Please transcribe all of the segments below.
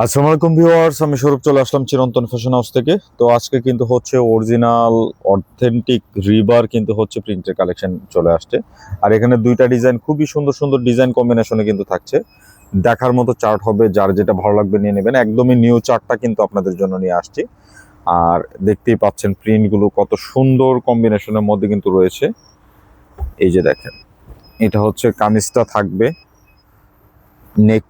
আসসালামু আলাইকুম ভিউয়ার্স, আমি স্বরূপ চলে আসলাম চিরন্তন ফ্যাশন হাউস থেকে। তো আজকে কিন্তু হচ্ছে অরিজিনাল অথেন্টিক রিবার কিন্তু হচ্ছে প্রিন্টের কালেকশন চলে আসছে। আর এখানে দুইটা ডিজাইন খুবই সুন্দর সুন্দর ডিজাইন কম্বিনেশনে কিন্তু থাকছে। দেখার মতো চার্ট হবে, যার যেটা ভালো লাগবে নিয়ে নেবেন। একদমই নিউ চার্টটা কিন্তু আপনাদের জন্য নিয়ে আসছি। আর দেখতেই পাচ্ছেন প্রিন্টগুলো কত সুন্দর কম্বিনেশনের মধ্যে কিন্তু রয়েছে। এই যে দেখেন, এটা হচ্ছে কামিজটা থাকবে। নেক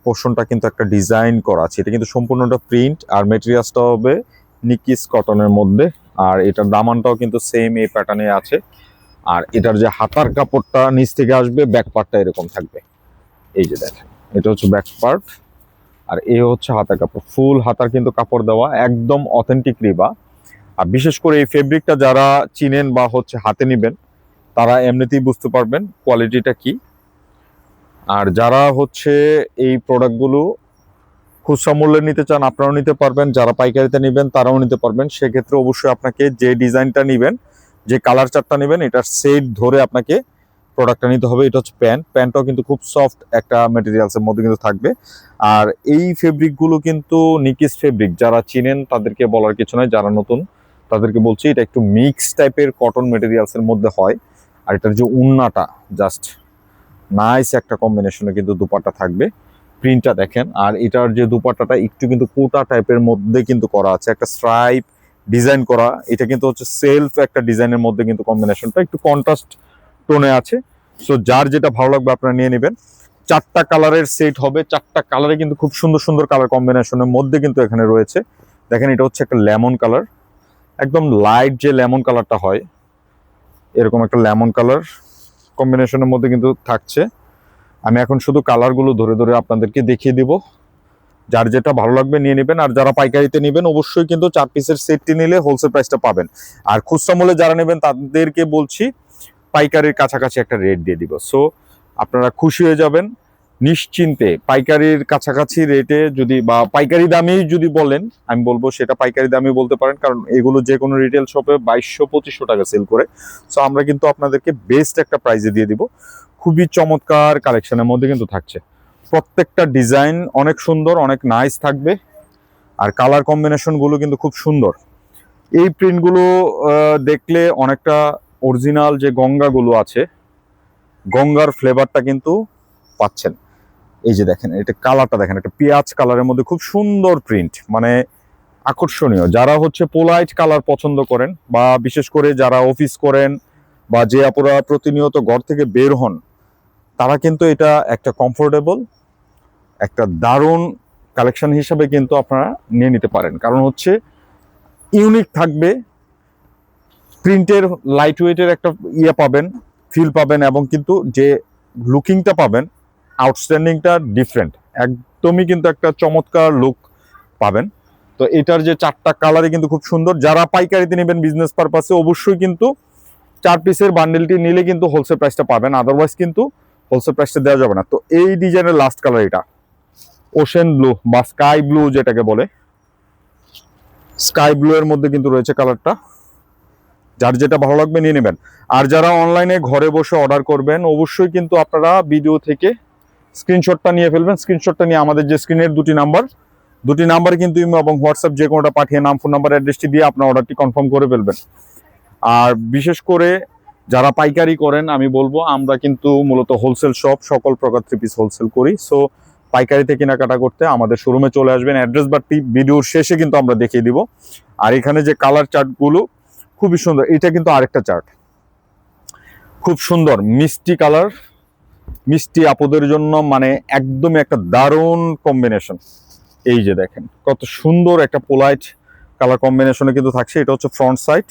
কিন্তু একটা ডিজাইন করা আছে। এটা কিন্তু সম্পূর্ণটা প্রিন্ট আর মেটেরিয়ালসটা হবে নিকিস কটনের মধ্যে। আর এটার দামানটাও কিন্তু সেম এই প্যাটার্নে আছে। আর এটার যে হাতার কাপড়টা নিচ থেকে আসবে ব্যাক পার্টটা এরকম থাকবে। এই যে দেখেন, এটা হচ্ছে ব্যাক পার্ট আর এ হচ্ছে হাতার কাপড়। ফুল হাতার কিন্তু কাপড় দেওয়া, একদম অথেন্টিক রিবা। আর বিশেষ করে এই ফেব্রিকটা যারা চিনেন বা হচ্ছে হাতে নিবেন, তারা এমনিতেই বুঝতে পারবেন কোয়ালিটিটা কি। আর যারা হচ্ছে এই প্রোডাক্টগুলো খুচরা মূল্যে নিতে চান, আপনারাও নিতে পারবেন। যারা পাইকারিতে নেবেন, তারাও নিতে পারবেন। সেক্ষেত্রে অবশ্যই আপনাকে যে ডিজাইনটা নেবেন, যে কালার চারটা নেবেন, এটার সেট ধরে আপনাকে প্রোডাক্টটা নিতে হবে। এটা হচ্ছে প্যান্ট। প্যান্টটাও কিন্তু খুব সফট একটা মেটেরিয়ালসের মধ্যে কিন্তু থাকবে। আর এই ফেব্রিকগুলো কিন্তু নিকিস ফেব্রিক যারা চিনেন তাদেরকে বলার কিছু নয় যারা নতুন, তাদেরকে বলছি, এটা একটু মিক্স টাইপের কটন মেটেরিয়ালসের মধ্যে হয়। আর এটার যে উন্নাটা জাস্ট নাইস একটা কম্বিনেশনে কিন্তু দুপাট্টা থাকবে। প্রিন্টটা দেখেন, আর এটার যে দুপাট্টাটা একটু কিন্তু কোটা টাইপের মধ্যে কিন্তু করা আছে। একটা স্ট্রাইপ ডিজাইন করা, এটা কিন্তু হচ্ছে সেলফ একটা ডিজাইনের মধ্যে কিন্তু কম্বিনেশনটা একটু কন্ট্রাস্ট টোনে আছে। সো যার যেটা ভালো লাগবে আপনারা নিয়ে নেবেন। চারটা কালারের সেট হবে, চারটা কালারে কিন্তু খুব সুন্দর সুন্দর কালার কম্বিনেশনের মধ্যে কিন্তু এখানে রয়েছে। দেখেন, এটা হচ্ছে একটা লেমন কালার একদম লাইট যে লেমন কালারটা হয়, এরকম একটা লেমন কালার কম্বিনেশনের মধ্যে কিন্তু থাকছে। আমি এখন শুধু কালারগুলো ধরে ধরে আপনাদেরকে দেখিয়ে দিব। যার যেটা ভালো লাগবে নিয়ে নেবেন, আর যারা পাইকারিতে নেবেন, অবশ্যই কিন্তু চার পিসের সেটটি নিলে হোলসেল প্রাইসটা পাবেন। আর খুচরা মূল্যে যারা নেবেন, তাদেরকে বলছি, পাইকারির কাছাকাছি একটা রেট দিয়ে দিব। সো আপনারা খুশি হয়ে যাবেন। নিশ্চিন্তে পাইকারির কাছাকাছি রেটে যদি বা পাইকারি দামেই যদি বলেন, আমি বলব সেটা পাইকারি দামে বলতে পারেন, কারণ এগুলো যে কোনো রিটেল শপে বাইশশো পঁচিশশো টাকা সেল করে। সো আমরা কিন্তু আপনাদেরকে বেস্ট একটা প্রাইজে দিয়ে দিব। খুবই চমৎকার কালেকশনের মধ্যে কিন্তু থাকছে। প্রত্যেকটা ডিজাইন অনেক সুন্দর, অনেক নাইস থাকবে। আর কালার কম্বিনেশনগুলো কিন্তু খুব সুন্দর। এই প্রিন্টগুলো দেখলে অনেকটা অরিজিনাল যে গঙ্গাগুলো আছে, গঙ্গার ফ্লেভারটা কিন্তু পাচ্ছেন। এই যে দেখেন, এটা কালারটা দেখেন, একটা পেঁয়াজ কালারের মধ্যে খুব সুন্দর প্রিন্ট মানে আকর্ষণীয়। যারা হচ্ছে পোলাইট কালার পছন্দ করেন বা বিশেষ করে যারা অফিস করেন বা যে আপুরা প্রতিনিয়ত ঘর থেকে বের হন, তারা কিন্তু এটা একটা কমফোর্টেবল একটা দারুণ কালেকশন হিসাবে কিন্তু আপনারা নিয়ে নিতে পারেন। কারণ হচ্ছে ইউনিক থাকবে প্রিন্টের লাইট ওয়েটের একটা ইয়ে পাবেন ফিল পাবেন এবং কিন্তু যে লুকিংটা পাবেন আউটস্ট্যান্ডিংটা ডিফারেন্ট একদমই কিন্তু একটা চমৎকার লুক পাবেন। তো এটার যে চারটা কালারই কিন্তু খুব সুন্দর। যারা পাইকারিতে নেবেন বিজনেস পারপাসে অবশ্যই কিন্তু চার পিসের বান্ডেলটি নিলে কিন্তু হোলসেল প্রাইসটা পাবেন। আদারওয়াইজ কিন্তু হোলসেল প্রাইসটা দেওয়া যাবে না। তো এই ডিজাইনের লাস্ট কালার এটা। ওশেন ব্লু বা স্কাই ব্লু যেটাকে বলে। স্কাই ব্লু এর মধ্যে কিন্তু রয়েছে কালারটা যার যেটা ভালো লাগবে নিয়ে নেবেন। আর যারা অনলাইনে ঘরে বসে অর্ডার করবেন, অবশ্যই কিন্তু আপনারা ভিডিও থেকে স্ক্রিনশটটা নিয়ে ফেলবেন। স্ক্রিনশটটা নিয়ে আমাদের যে স্ক্রিনের দুটি নাম্বার দুটি নাম্বার কিন্তু ইমো এবং হোয়াটসঅ্যাপ যে কোনোটা পাঠিয়ে নাম, ফোন নাম্বার, অ্যাড্রেসটি দিয়ে আপনার অর্ডারটি কনফার্ম করে ফেলবেন। আর বিশেষ করে যারা পাইকারি করেন, আমি বলব, আমরা কিন্তু মূলত হোলসেল শপ, সকল প্রকার থ্রি পিস হোলসেল করি। সো পাইকারিতে কেনাকাটা করতে আমাদের শোরুমে চলে আসবেন। অ্যাড্রেস বারটি ভিডিওর শেষে কিন্তু আমরা দেখিয়ে দিব। আর এখানে যে কালার চার্টগুলো খুবই সুন্দর। এটা কিন্তু আরেকটা চার্ট খুব সুন্দর, মিষ্টি কালার মিষ্টি আপদের জন্য মানে একদমই একটা দারুণ কম্বিনেশন এই যে দেখেন, কত সুন্দর একটা পোলাইট কালার কম্বিনেশনে কিন্তু থাকছে, এটা হচ্ছে ফ্রন্ট সাইড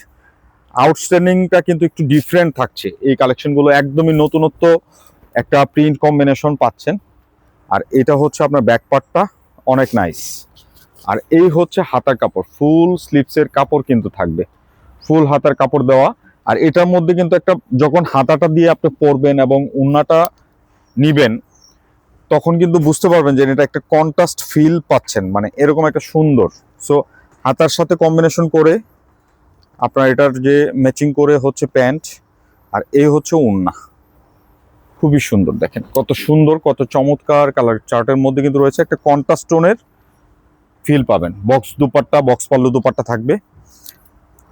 আউটস্ট্যান্ডিংটা কিন্তু একটু ডিফারেন্ট থাকছে। এই কালেকশনগুলো একদমই নতুনত্ব একটা প্রিন্ট কম্বিনেশন পাচ্ছেন। আর এটা হচ্ছে আপনার ব্যাক পার্টটা অনেক নাইস আর এই হচ্ছে হাতার কাপড় ফুল স্লিপসের কাপড় কিন্তু থাকবে। ফুল হাতার কাপড় দেওয়া। আর এটার মধ্যে কিন্তু একটা, যখন হাতাটা দিয়ে আপনি পরবেন এবং উন্নাটা নিবেন, তখন কিন্তু বুঝতে পারবেন যে এটা একটা কন্ট্রাস্ট ফিল পাচ্ছেন মানে এরকম একটা সুন্দর। সো হাতার সাথে কম্বিনেশন করে আপনার এটার যে ম্যাচিং করে হচ্ছে প্যান্ট, আর এই হচ্ছে উন্না। খুবই সুন্দর, দেখেন কত সুন্দর, কত চমৎকার কালার চার্টের মধ্যে কিন্তু রয়েছে একটা কন্ট্রাস্ট টোনের ফিল পাবেন। বক্স দুপাট্টা বক্স পাল্লু দুপাট্টা থাকবে।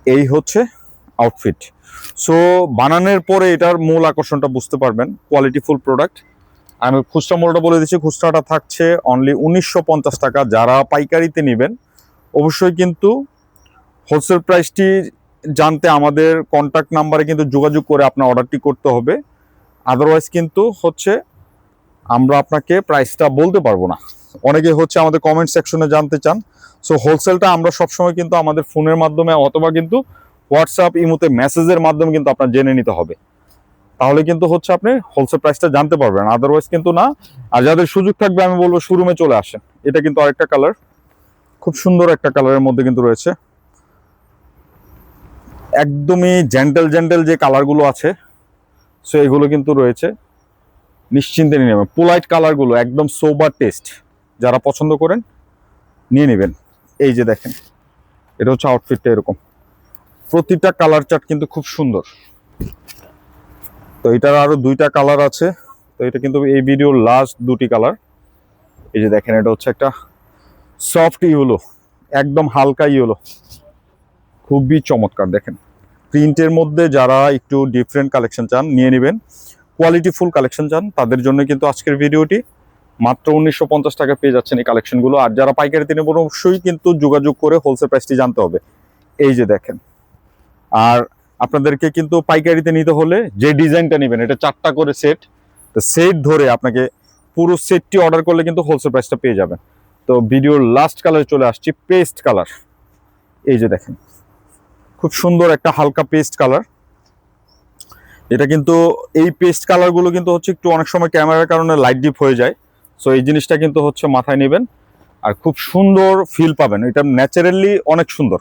এই হচ্ছে আউটফিট সো বানানোর পরে এটার মূল আকর্ষণটা বুঝতে পারবেন কোয়ালিটি ফুল প্রোডাক্ট আমি খুচরা মূল্যটা বলে দিচ্ছি, খুচরাটা থাকছে অনলি উনিশশো পঞ্চাশ টাকা। যারা পাইকারিতে নেবেন, অবশ্যই কিন্তু হোলসেল প্রাইসটি জানতে আমাদের কন্ট্যাক্ট নাম্বারে কিন্তু যোগাযোগ করে আপনার অর্ডারটি করতে হবে। আদারওয়াইজ কিন্তু হচ্ছে আমরা আপনাকে প্রাইসটা বলতে পারব না। অনেকে হচ্ছে আমাদের কমেন্ট সেকশনে জানতে চান। সো হোলসেলটা আমরা সবসময় কিন্তু আমাদের ফোনের মাধ্যমে অথবা কিন্তু হোয়াটসঅ্যাপ ইমোতে মেসেজের মাধ্যমে কিন্তু আপনার জেনে নিতে হবে। তাহলে কিন্তু হচ্ছে আপনি হোলসেল প্রাইসটা জানতে পারবেন। আদারওয়াইজ কিন্তু না। আর যাদের সুযোগ থাকবে, আমি বলব শোরুমে চলে আসেন। এটা কিন্তু আরেকটা কালার খুব সুন্দর একটা কালারের মধ্যে কিন্তু রয়েছে। একদমই জেন্টেল জেন্টেল যে কালারগুলো আছে, সো এগুলো কিন্তু রয়েছে। নিশ্চিন্তে নিয়ে নেবেন। পোলাইট কালারগুলো একদম সোবার টেস্ট যারা পছন্দ করেন, নিয়ে নেবেন। এই যে দেখেন, এটা হচ্ছে আউটফিটটা এরকম। প্রতিটা কালার চার্ট কিন্তু খুব সুন্দর। তো এটার আরও দুইটা কালার আছে। তো এটা কিন্তু এই ভিডিওর লাস্ট দুটি কালার। এই যে দেখেন, এটা হচ্ছে একটা সফট ইউলো একদম হালকা ইউলো খুবই চমৎকার, দেখেন। প্রিন্টের মধ্যে যারা একটু ডিফারেন্ট কালেকশন চান, নিয়ে নেবেন। কোয়ালিটি ফুল কালেকশন চান, তাদের জন্য কিন্তু আজকের ভিডিওটি মাত্র উনিশশো পঞ্চাশ টাকা পেয়ে যাচ্ছেন এই কালেকশনগুলো আর যারা পাইকারি তিনি অবশ্যই কিন্তু যোগাযোগ করে হোলসেল প্রাইসটি জানতে হবে। এই যে দেখেন, আর আপনাদেরকে কিন্তু পাইকারিতে নিতে হলে যে ডিজাইনটা নেবেন, এটা চারটা করে সেট তো সেট ধরে আপনাকে পুরো সেটটি অর্ডার করলে কিন্তু হোলসেল প্রাইসটা পেয়ে যাবেন। তো ভিডিওর লাস্ট কালারে চলে আসছি পেস্ট কালার এই যে দেখেন, খুব সুন্দর একটা হালকা পেস্ট কালার এটা কিন্তু এই পেস্ট কালারগুলো কিন্তু হচ্ছে একটু অনেক সময় ক্যামেরার কারণে লাইট ডিপ হয়ে যায়। সো এই জিনিসটা কিন্তু হচ্ছে মাথায় নেবেন। আর খুব সুন্দর ফিল পাবেন, এটা ন্যাচারালি অনেক সুন্দর।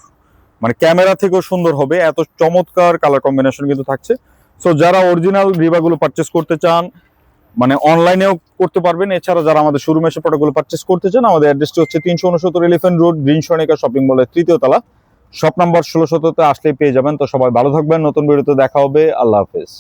মানে ক্যামেরা থেকেও সুন্দর হবে। এত চমৎকার কালার কম্বিনেশন কিন্তু থাকছে। সো যারা অরিজিনাল রিবাগুলো পারচেস করতে চান মানে অনলাইনেও করতে পারবেন। এছাড়া যারা আমাদের শোরুমে এসে প্রোডাক্টগুলো পারচেস করতে চান, আমাদের অ্যাড্রেসটি হচ্ছে তিনশো উনসত্তর elephant road green Sonika shopping মলের তৃতীয় তলা। শপ নাম্বার ষোলো শততে আসলেই পেয়ে যাবেন। তো সবাই ভালো থাকবেন। নতুন ভিডিওতে দেখা হবে। আল্লাহ হাফেজ।